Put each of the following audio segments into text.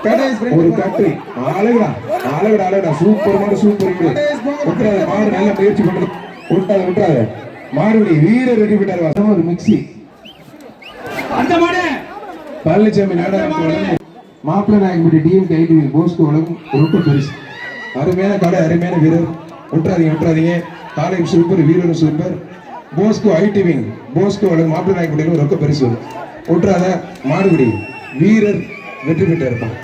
ஒரு கட்டு அழகுடா அழகுடா அழகுடா சூப்பர் மாடு சூப்பர் மாடு. விட்டுறாத மாடு நல்ல முயற்சி பண்ணுது விட்டாத விட்டாத மாடுபடி வீரர் ரெடி வசமா ஒரு மிக்ஸி. அந்த மாடு. பழனிசாமி நாடகம் மாப்பிள்ளை நாயகம்பட்டி டிஎம் கைடி போஸ்கோ உலகம் ரொம்ப பெருசு. அருமையான கடை அருமையான வீரர். விட்டுறாதீங்க விட்டுறாதீங்க காலையும் சூப்பர் வீரரும் super Bosco IT wing Bosco உலகம் மாப்பிள்ளை நாயகம்பட்டியிலும் ரொம்ப பெருசு விட்டுறாத மாடுபிடி வீரர் வெற்றி பெற்று இருப்பான்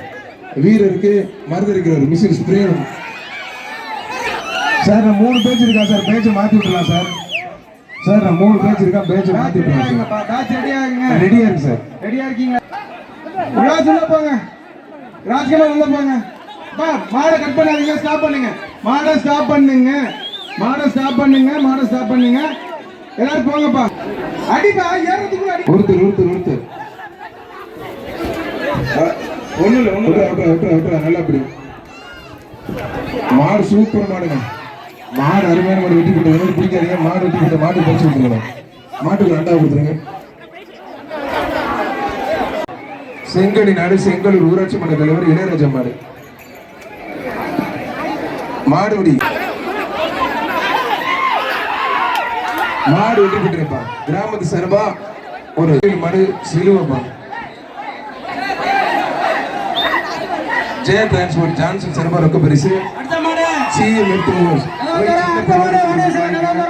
வீரருக்கு மருந்து இருக்கிறவர் மிஸ்ஸஸ் பிரேம் சார் நான் மூணு பேஜ் இருக்கா சார்? பேச்சை மாத்தி விட்டுலாம் சார். சார் நான் மூணு பேஜ் இருக்கா? பேச்சை மாத்தி விட்டுலாம் சார். ரெடியா இருக்கு சார். ரெடியா இருக்கீங்க ராஜ் உள்ள போங்க. ராஜ்குமார் உள்ள போங்க. பா மாடை கட் பண்ணாதீங்க ஸ்டாப் பண்ணுங்க. மாடை ஸ்டாப் பண்ணுங்க. மாடை ஸ்டாப் பண்ணுங்க மாடை ஸ்டாப் பண்ணுங்க. எல்லாரும் போங்கப்பா. அடிப்பா ஏறதுக்குள்ள அடி ஒருத்தர் ஒருத்தர் ஒருத்தர் ஒண்ணு இல்ல ஒண்ணு விட்டுறா விட்டுறா விட்டுறா நல்லா அப்படி மாடு சூப்பர் மாடுங்க. மாடு அருமையான மாடு வெட்டி போட்டு வேணும் பிடிக்காதீங்க. மாடு வெட்டி போட்டு மாடு பறிச்சு கொடுத்துருங்க. மாட்டுக்கு ரெண்டாவது கொடுத்துருங்க. செங்கடி நாடு செங்கலூர் ஊராட்சி மன்ற தலைவர் இளையராஜா மாடு. மாடுபடி. மாடு வெட்டி போட்டு கிராமத்து சார்பா ஒரு மாடு சிலுவப்பா அடுத்த மாடு. சிஎம் எடுத்து அடுத்த மாடு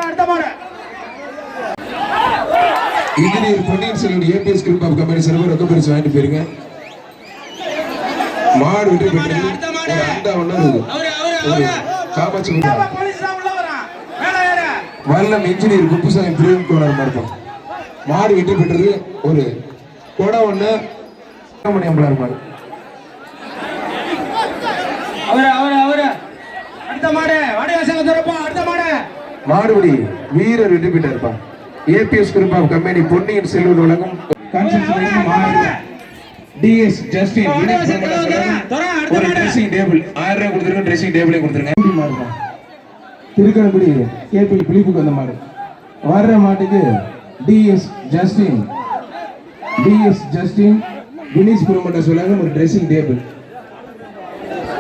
அடுத்த மாடு. Engineer Ponniyin Selvan ABS group of company சார்பா ரொம்ப பெருசு வாங்கிட்டு போயிருங்க. மாடு வெட்டி போட்டு ஒரு அண்டா ஒண்ணு இருக்கு காமாட்சி வல்லம் இன்ஜினியர் குப்புசாமி பிரேம் கோணர் மருத்துவம் மாடு வெட்டி பெற்றது. ஒரு கொடை ஒண்ணு. மணி அம்பலார் மாடு அவரு அவரு அவரு. அடுத்த மாடு வடிவாசங்க துறப்பா அடுத்த மாடு. மாடுபடி வீரர் வெற்றி பெற்று இருப்பான் ABS group of company Ponniyin Selvan வழங்கும் டிஎஸ் ஜஸ்டின் ஒரு ட்ரெஸ்ஸிங் டேபிள் ஆயிரம் ரூபாய் கொடுத்துருங்க ட்ரெஸ்ஸிங் டேபிளே கொடுத்துருங்க. திருக்கணக்குடி கேபிள் பிலிப்புக்கு வந்த மாடு. வர்ற மாட்டுக்கு TS Justin. TS Justin Vinish promoters வழங்கும் ஒரு ட்ரெஸ்ஸிங் டேபிள்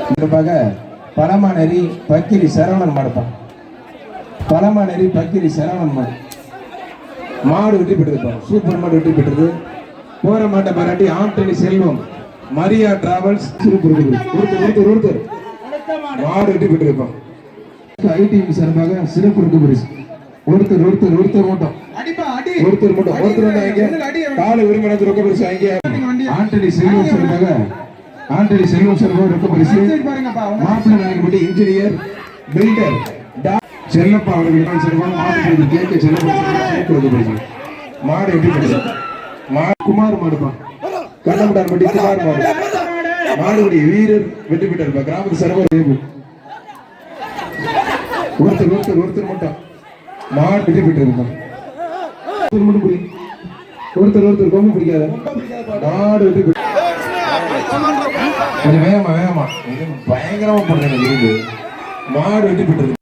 குறிப்பாக பழமாநெறி பக்கிரி சரவணன் மாடுப்பான் பழமாநெறி பக்கிரி சரவணன் மாடு. மாடு வெற்றி பெற்றதுப்பா சூப்பர் மாடு வெற்றி பெற்றது. போற மாட்டை பாராட்டி Antony Selvam Maria travels. Tiruppur ஒருத்தர் ஒருத்தர் மாடு வெற்றி பெற்றிருப்பான் ஐடி சார்பாக சிறப்பு இருக்கு பரிசு ஒருத்தர் ஒருத்தர் ஒருத்தர் மட்டும். ஒருத்தர் மட்டும் ஒருத்தர் வந்து வாங்க கால உரிமையாளர் ரொக்க பரிசு வாங்க ஆண்டனி செல்வம் சார்பாக ஆண்டனி செல்வம் சார்பாக ரொக்க பரிசு. மாப்பிள்ளை நாயகப்பட்டி இன்ஜினியர் பில்டர் செல்லப்பா அவர்களுக்கு சார்பாக மாப்பிள்ளை கேட்க செல்லப்பா மாடு எப்படி பெற்றது மா குமார் மாடுப்பா. கண்ணமுடான்பட்டி குமார் மாடு. மாடுபடி வீரர் வெற்றி பெற்றிருப்பா கிராமத்து சர்வர் ஒருத்தர் ஒருத்தர் ஒருத்தர் மட்டும். மாடு வெற்றி பெற்றிருப்பா ஒருத்தர் மட்டும் பிடி. ஒருத்தர் ஒருத்தர் கொம்பு பிடிக்காத. மாடு வெற்றி கொஞ்சம் வேகமா வேகமா. இது பயங்கரமா பண்றீங்க மாடு வெட்டி பெற்றது